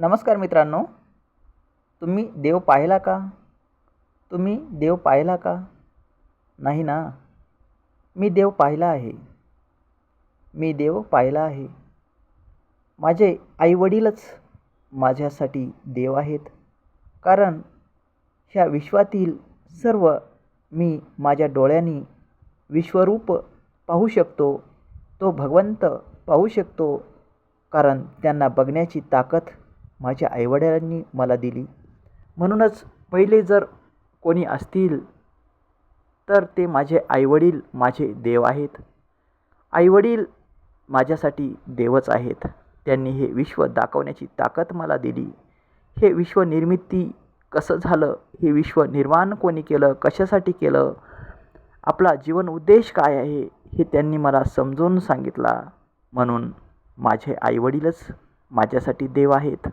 नमस्कार मित्रांनो. तुम्ही देव पाहिला का? तुम्ही देव पाहिला का? नाही ना? मी देव पाहिला आहे. मी देव पाहिला आहे. माझे आईवडीलच माझ्यासाठी देव आहेत. कारण ह्या विश्वातील सर्व मी माझ्या डोळ्यांनी विश्वरूप पाहू शकतो तो भगवंत पाहू शकतो. कारण त्यांना बघण्याची ताकद माझ्या आईवडिलांनी मला दिली. म्हणूनच पहिले जर कोणी असतील तर ते माझे आईवडील माझे देव आहेत. आईवडील माझ्यासाठी देवच आहेत. त्यांनी हे विश्व दाखवण्याची ताकद मला दिली. हे विश्व निर्मिती कसं झालं? हे विश्व निर्माण कोणी केलं? कशासाठी केलं? आपला जीवन उद्देश काय आहे? हे त्यांनी मला समजून सांगितला. म्हणून माझे आईवडीलच माझ्यासाठी देव आहेत.